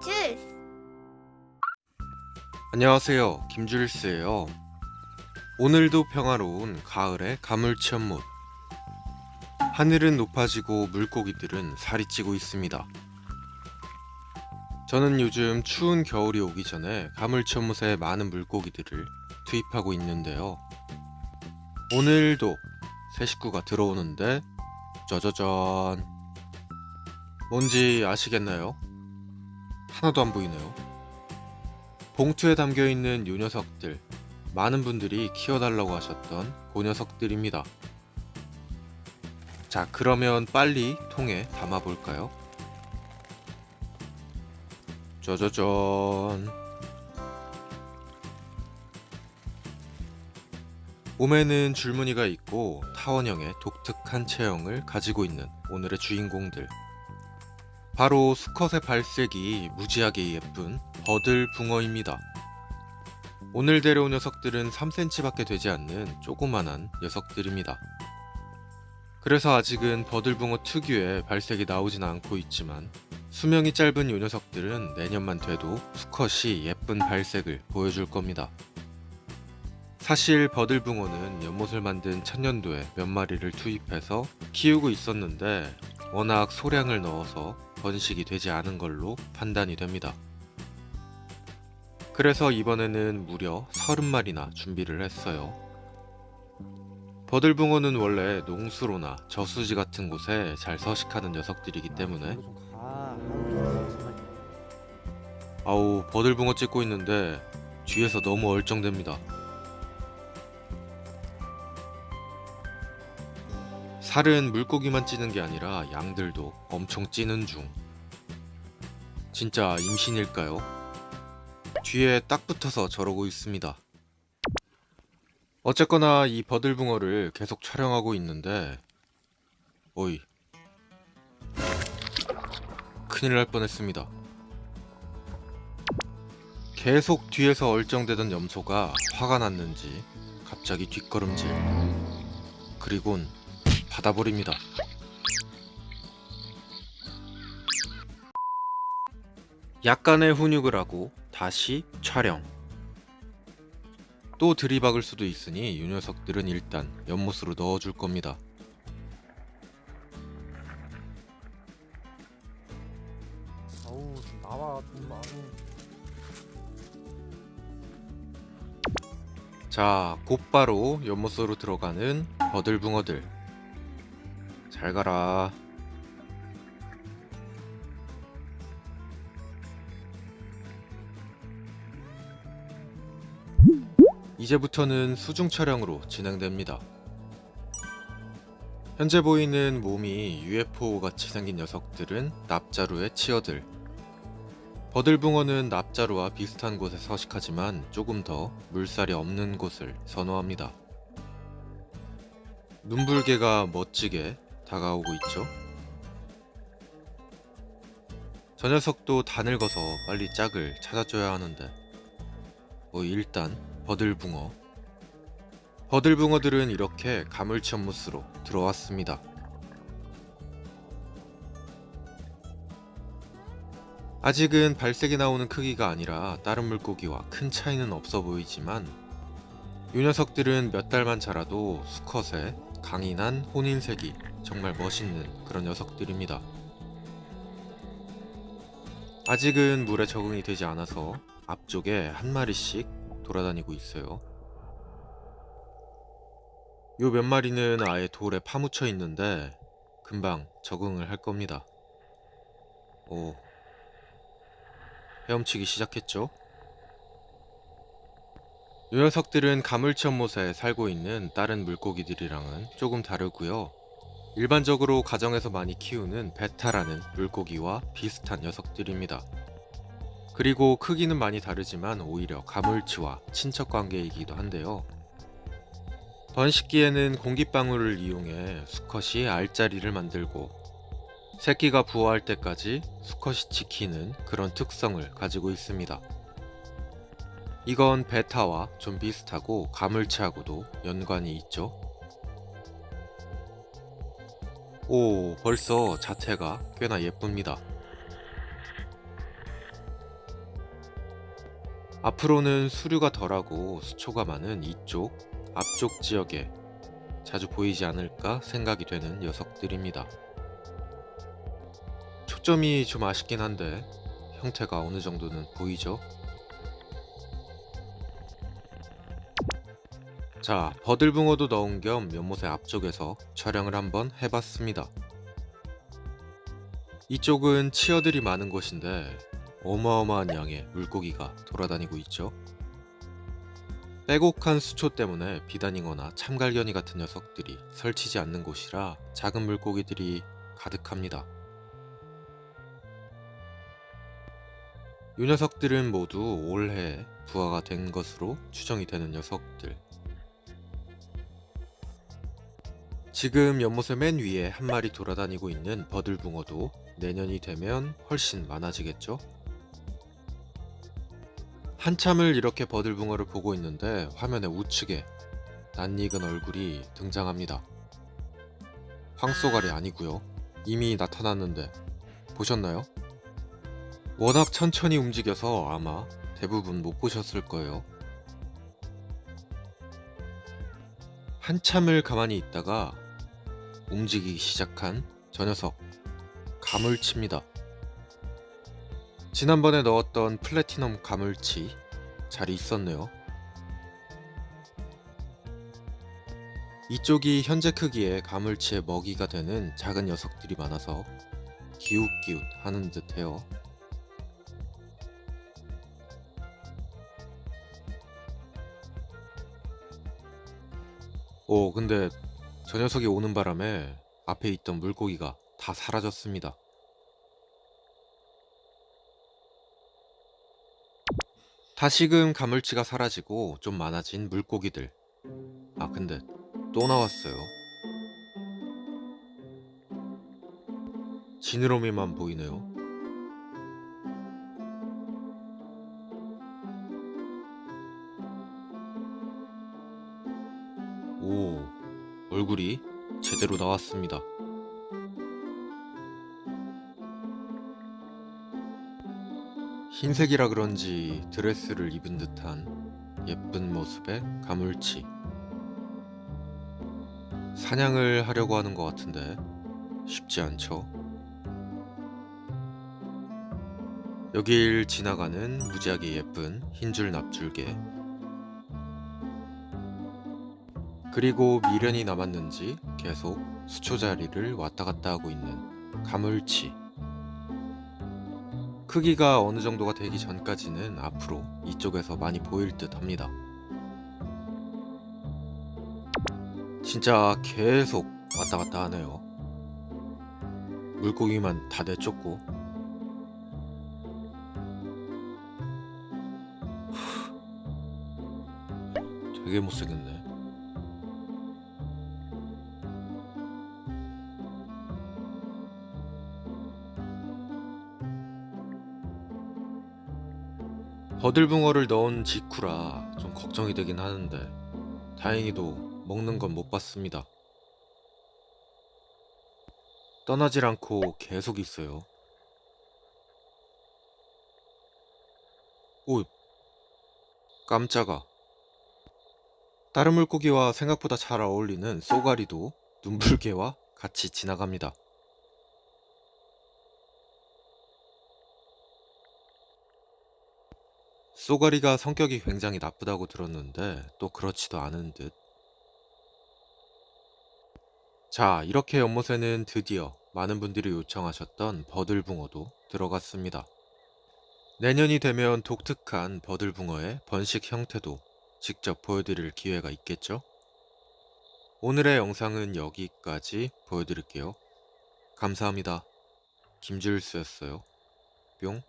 주스 안녕하세요. 김주일스예요. 오늘도 평화로운 가을의 가물치연못. 하늘은 높아지고 물고기들은 살이 찌고 있습니다. 저는 요즘 추운 겨울이 오기 전에 가물치연못에 많은 물고기들을 투입하고 있는데요. 오늘도 새 식구가 들어오는데 짜자잔 뭔지 아시겠나요? 하나도 안 보이네요. 봉투에 담겨 있는 요 녀석들 많은 분들이 키워달라고 하셨던 그 녀석들입니다. 자 그러면 빨리 통에 담아볼까요? 짜자잔 몸에는 줄무늬가 있고 타원형의 독특한 체형을 가지고 있는 오늘의 주인공들 바로 수컷의 발색이 무지하게 예쁜 버들 붕어입니다. 오늘 데려온 녀석들은 3cm밖에 되지 않는 조그만한 녀석들입니다. 그래서 아직은 버들붕어 특유의 발색이 나오진 않고 있지만 수명이 짧은 이 녀석들은 내년만 돼도 수컷이 예쁜 발색을 보여줄 겁니다. 사실 버들붕어는 연못을 만든 천년도에 몇 마리를 투입해서 키우고 있었는데 워낙 소량을 넣어서 번식이 되지 않은 걸로 판단이 됩니다. 그래서 이번에는 무려 30마리나 준비를 했어요. 버들붕어는 원래 농수로나 저수지 같은 곳에 잘 서식하는 녀석들이기 때문에. 아우 버들붕어 찍고 있는데 뒤에서 너무 얼쩡됩니다. 살은 물고기만 찌는 게 아니라 양들도 엄청 찌는 중. 진짜 임신일까요? 뒤에 딱 붙어서 저러고 있습니다. 어쨌거나 이 버들붕어를 계속 촬영하고 있는데 어이 큰일 날 뻔했습니다. 계속 뒤에서 얼쩡대던 염소가 화가 났는지 갑자기 뒷걸음질 그리곤 받아버립니다. 약간의 훈육을 하고 다시 촬영. 또 들이박을 수도 있으니 이 녀석들은 일단 연못으로 넣어줄 겁니다. 아우 좀 나와 좀 아우. 자, 곧바로 연못으로 들어가는 버들붕어들. 잘 가라. 이제부터는 수중 촬영으로 진행됩니다. 현재 보이는 몸이 UFO 같이 생긴 녀석들은 납자루의 치어들. 버들붕어는 납자루와 비슷한 곳에 서식하지만 조금 더 물살이 없는 곳을 선호합니다. 눈불개가 멋지게 다가오고 있죠. 저 녀석도 다 늙어서 빨리 짝을 찾아줘야 하는데 뭐 일단 버들붕어 버들붕어들은 이렇게 가물치연못으로 들어왔습니다. 아직은 발색이 나오는 크기가 아니라 다른 물고기와 큰 차이는 없어 보이지만 이 녀석들은 몇 달만 자라도 수컷의 강인한 혼인색이 정말 멋있는 그런 녀석들입니다. 아직은 물에 적응이 되지 않아서 앞쪽에 한 마리씩 돌아다니고 있어요. 요 몇 마리는 아예 돌에 파묻혀 있는데 금방 적응을 할 겁니다. 오, 헤엄치기 시작했죠. 이 녀석들은 가물치연못에 살고 있는 다른 물고기들이랑은 조금 다르고요. 일반적으로 가정에서 많이 키우는 베타라는 물고기와 비슷한 녀석들입니다. 그리고 크기는 많이 다르지만 오히려 가물치와 친척 관계이기도 한데요. 번식기에는 공기방울을 이용해 수컷이 알자리를 만들고 새끼가 부화할 때까지 수컷이 지키는 그런 특성을 가지고 있습니다. 이건 베타와 좀 비슷하고 가물치하고도 연관이 있죠. 오, 벌써 자태가 꽤나 예쁩니다. 앞으로는 수류가 덜하고 수초가 많은 이쪽, 앞쪽 지역에 자주 보이지 않을까 생각이 되는 녀석들입니다. 초점이 좀 아쉽긴 한데 형태가 어느 정도는 보이죠? 자, 버들붕어도 넣은 겸 연못의 앞쪽에서 촬영을 한번 해봤습니다. 이쪽은 치어들이 많은 곳인데 어마어마한 양의 물고기가 돌아다니고 있죠. 빼곡한 수초 때문에 비단잉어나 참갈견이 같은 녀석들이 설치지 않는 곳이라 작은 물고기들이 가득합니다. 이 녀석들은 모두 올해 부화가 된 것으로 추정이 되는 녀석들. 지금 연못의 맨 위에 한 마리 돌아다니고 있는 버들붕어도 내년이 되면 훨씬 많아지겠죠? 한참을 이렇게 버들붕어를 보고 있는데 화면의 우측에 낯익은 얼굴이 등장합니다. 황소갈이 아니고요. 이미 나타났는데 보셨나요? 워낙 천천히 움직여서 아마 대부분 못 보셨을 거예요. 한참을 가만히 있다가 움직이기 시작한 저 녀석 가물치입니다. 지난번에 넣었던 플래티넘 가물치 잘 있었네요. 이쪽이 현재 크기의 가물치의 먹이가 되는 작은 녀석들이 많아서 기웃기웃 하는 듯해요. 오, 근데 저 녀석이 오는 바람에 앞에 있던 물고기가 다 사라졌습니다. 다시금 가물치가 사라지고 좀 많아진 물고기들. 아, 근데 또 나왔어요. 지느러미만 보이네요. 오, 얼굴이 제대로 나왔습니다. 흰색이라 그런지 드레스를 입은 듯한 예쁜 모습의 가물치. 사냥을 하려고 하는 것 같은데 쉽지 않죠. 여길 지나가는 무지하게 예쁜 흰줄 납줄개. 그리고 미련이 남았는지 계속 수초 자리를 왔다 갔다 하고 있는 가물치. 크기가 어느 정도가 되기 전까지는 앞으로 이쪽에서 많이 보일 듯 합니다. 진짜 계속 왔다 갔다 하네요. 물고기만 다 내쫓고. 되게 못생겼네. 버들붕어를 넣은 직후라 좀 걱정이 되긴 하는데 다행히도 먹는 건 못 봤습니다. 떠나질 않고 계속 있어요. 오, 깜짝아. 다른 물고기와 생각보다 잘 어울리는 쏘가리도 눈불개와 같이 지나갑니다. 쏘가리가 성격이 굉장히 나쁘다고 들었는데 또 그렇지도 않은 듯. 자, 이렇게 연못에는 드디어 많은 분들이 요청하셨던 버들붕어도 들어갔습니다. 내년이 되면 독특한 버들붕어의 번식 형태도 직접 보여드릴 기회가 있겠죠? 오늘의 영상은 여기까지 보여드릴게요. 감사합니다. 김줄수였어요. 뿅.